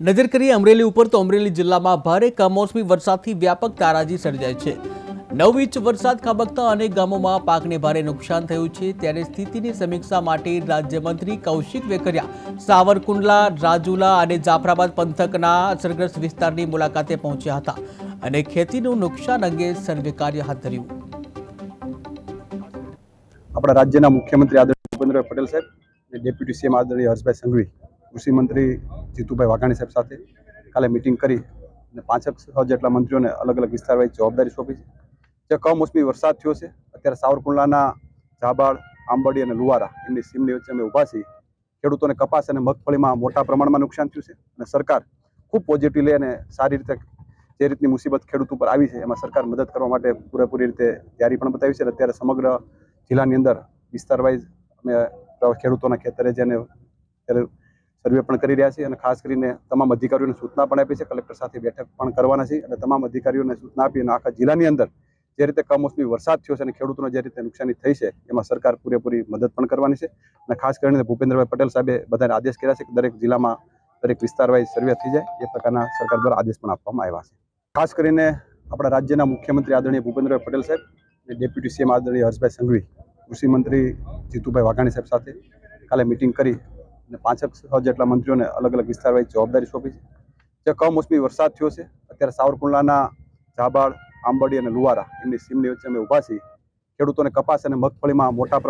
નજર કરીએ અમરેલી ઉપર તો અમરેલી જિલ્લામાં ભારે કમોસમી વરસાદથી વ્યાપક તારાજી સર્જાય છે. નવ ઇંચ વરસાદ ખાબકતા અનેક ગામોમાં પાકને ભારે નુકસાન થયું છે. ત્યારે સ્થિતિની સમીક્ષા માટે રાજ્યમંત્રી કૌશિક વેકરિયા, સાવરકુંડલા, રાજુલા અને જાફરાબાદ પંથકના અસરગ્રસ્ત વિસ્તારની મુલાકાતે પહોંચ્યા હતા અને ખેતીનું નુકસાન અંગે સર્વે કાર્ય હાથ ધર્યું. આપણા રાજ્યના મુખ્યમંત્રી આદરણીય ભૂપેન્દ્રભાઈ પટેલ સાહેબ ડેપ્યુટી સીએમ આદરણીય હર્ષભાઈ સંઘવી. કૃષિ મંત્રી જીતુભાઈ વાઘાણી સાહેબ સાથે કાલે મિટિંગ કરી અને પાંચ છ જેટલા મંત્રીઓને અલગ અલગ વિસ્તારવાઈ જવાબદારી સોંપી છે. જે કમોસમી વરસાદ થયો છે, અત્યારે સાવરકુંડલાના ઝાબાળ, આંબડી અને લુવારા એમની સીમની વચ્ચે અમે ઊભા છીએ. ખેડૂતોને કપાસ અને મગફળીમાં મોટા પ્રમાણમાં નુકસાન થયું છે અને સરકાર ખૂબ પોઝિટિવ લે અને સારી રીતે જે રીતની મુસીબત ખેડૂત ઉપર આવી છે, એમાં સરકાર મદદ કરવા માટે પૂરેપૂરી રીતે તૈયારી પણ બતાવી છે અત્યારે સમગ્ર જિલ્લાની અંદર વિસ્તાર વાઇઝ અમે ખેડૂતોના ખેતરે જેને સર્વે પણ કરી રહ્યા છીએ અને ખાસ કરીને તમામ અધિકારીઓને સૂચના પણ આપી છે. કલેક્ટર સાથે બેઠક પણ કરવાના છે અને તમામ અધિકારીઓને સૂચના આપી અને આખા જિલ્લાની અંદર જે રીતે કમોસમી વરસાદ થયો છે અને ખેડૂતોને જે રીતે નુકસાની થઈ છે, એમાં સરકાર પૂરેપૂરી મદદ પણ કરવાની છે. અને ખાસ કરીને ભૂપેન્દ્રભાઈ પટેલ સાહેબે બધાને આદેશ કર્યા છે કે દરેક જિલ્લામાં દરેક વિસ્તારવાઇઝ સર્વે થઈ જાય. એ પ્રકારના સરકાર દ્વારા આદેશ પણ આપવામાં આવ્યા છે. ખાસ કરીને આપણા રાજ્યના મુખ્યમંત્રી આદરણીય ભૂપેન્દ્રભાઈ પટેલ સાહેબ અને ડેપ્યુટી સીએમ આદરણીય હર્ષભાઈ સંઘવી કૃષિ મંત્રી જીતુભાઈ વાઘાણી સાહેબ સાથે કાલે મિટિંગ કરી અને પાંચક જેટલા મંત્રીઓને અલગ અલગ વિસ્તાર વાઇઝ જવાબદારી સોંપી છે. જે કમોસમી વરસાદ થયો છે, અત્યારે સાવરકુંડલાના ઝાબાળ આંબડી અને લુવારા એમની સીમની વચ્ચે અમે ઊભા છીએ. ખેડૂતોને કપાસ અને મગફળીમાં મોટા